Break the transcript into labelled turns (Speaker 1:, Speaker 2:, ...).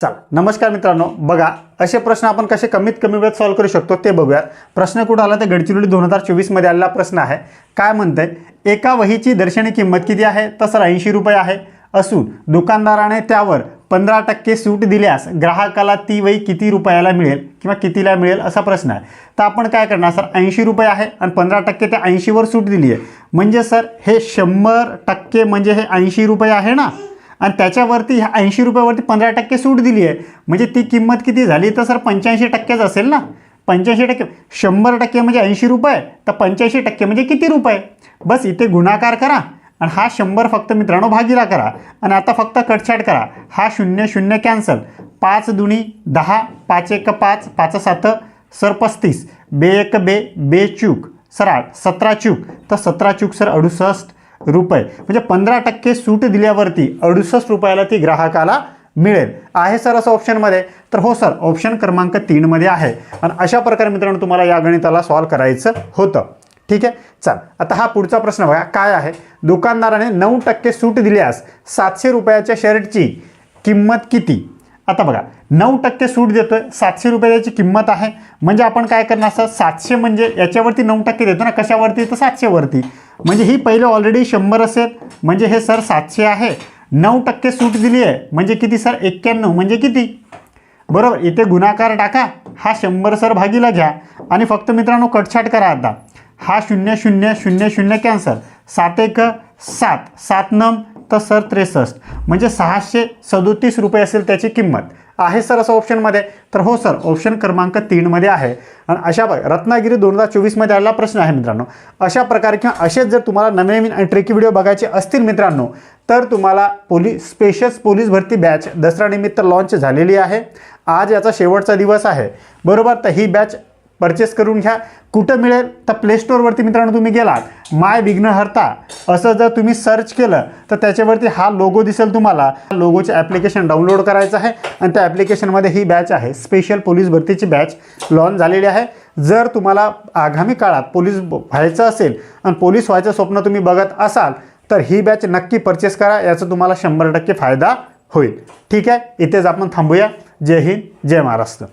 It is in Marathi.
Speaker 1: चला नमस्कार मित्रांनो. बघा असे प्रश्न आपण कसे कमीत कमी वेळेत सॉल्व्ह करू शकतो ते बघूया प्रश्न कुठं आला? तर गडचिरोली दोन हजार चोवीसमध्ये आलेला प्रश्न आहे. काय म्हणतंय? एका वहीची दर्शनी किंमत किती आहे? तर सर ऐंशी रुपये आहे. असून दुकानदाराने त्यावर पंधरा टक्के सूट दिल्यास ग्राहकाला ती वही किती रुपयाला मिळेल किंवा कितीला मिळेल असा प्रश्न आहे. तर आपण काय करणार सर? ऐंशी रुपये आहे आणि पंधरा टक्के त्या ऐंशीवर सूट दिली आहे म्हणजे सर हे शंभर टक्के म्हणजे हे ऐंशी रुपये आहे ना? आणि त्याच्यावरती ह्या ऐंशी रुपयावरती पंधरा टक्के सूट दिली आहे. म्हणजे ती किंमत किती झाली? तर सर पंच्याऐंशी टक्केच असेल ना? पंच्याऐंशी टक्के शंभर टक्के म्हणजे ऐंशी रुपये. तर पंच्याऐंशी टक्के म्हणजे किती रुपये? बस इथे गुणाकार करा आणि हा शंभर फक्त मित्रांनो भागीला करा. आणि आता फक्त कटछाट करा. हा शून्य शून्य कॅन्सल. पाच दुनी दहा पाच एक पाच पाच सात सर पस्तीस. बे एक बे बे चूक. सर आठ सतरा चूक. तर सतरा चूक सर अडुसष्ट. रुपये. म्हणजे पंधरा टक्के सूट दिल्यावरती अडुसष्ट रुपयाला ती ग्राहकाला मिळेल. आहे सर असं ऑप्शनमध्ये तर हो सर ऑप्शन क्रमांक तीनमध्ये आहे. आणि अशा प्रकारे मित्रांनो तुम्हाला या गणिताला सॉल्व करायचं होतं. ठीक आहे? चल आता हा पुढचा प्रश्न बघा. काय आहे? दुकानदाराने नऊ टक्के सूट दिल्यास सातशे रुपयाच्या शर्टची किंमत किती? आता बघा नऊ टक्के सूट देतो आहे सातशे रुपये त्याची किंमत आहे. म्हणजे आपण काय करणार सर सातशे म्हणजे याच्यावरती नऊ टक्के देतो ना कशावरती? तर सातशेवरती. म्हणजे ही पहिले ऑलरेडी शंभर असेल. म्हणजे हे सर सातशे आहे. नऊ टक्के सूट दिली आहे म्हणजे किती सर? एक्क्याण्णव. म्हणजे किती? बरोबर इथे गुणाकार टाका. हा शंभर सर भागीला घ्या. आणि फक्त मित्रांनो कटछाट करा आता. हा शून्य शून्य शून्य शून्य कॅन्सर सात एक सात. सात नम तर सर त्रेसष्ट. म्हणजे सहाशे सदोतीस रुपये असेल त्याची किंमत. आहे सर असं ऑप्शनमध्ये तर हो सर ऑप्शन क्रमांक तीनमध्ये आहे. आणि अशा प्रकारे रत्नागिरी दोन हजार चोवीसमध्ये आलेला प्रश्न आहे मित्रांनो. अशा प्रकारे किंवा असेच जर तुम्हाला नवीन नवीन आणि ट्रेकी व्हिडिओ बघायचे असतील मित्रांनो तर तुम्हाला पोलीस स्पेशल पोलीस भरती बॅच दसरा निमित्त लॉन्च झालेली आहे. आज याचा शेवटचा दिवस आहे. बरोबर? तर ही बॅच परचेस करून घ्या. कुठं मिळेल? तर प्ले स्टोअरवरती मित्रांनो तुम्ही गेलात. माय विघ्नहर्ता असं जर तुम्ही सर्च केलं तर त्याच्यावरती हा लोगो दिसेल तुम्हाला. लोगोचे ॲप्लिकेशन डाउनलोड करायचं आहे आणि त्या ॲप्लिकेशनमध्ये ही बॅच आहे. स्पेशल पोलीस भरतीची बॅच लॉन्च झालेली आहे. जर तुम्हाला आगामी काळात पोलीस व्हायचं असेल आणि पोलीस व्हायचं स्वप्न तुम्ही बघत असाल तर ही बॅच नक्की परचेस करा. याचा तुम्हाला शंभर टक्के फायदा होईल. ठीक आहे? इथेच आपण थांबूया. जय हिंद जय महाराष्ट्र.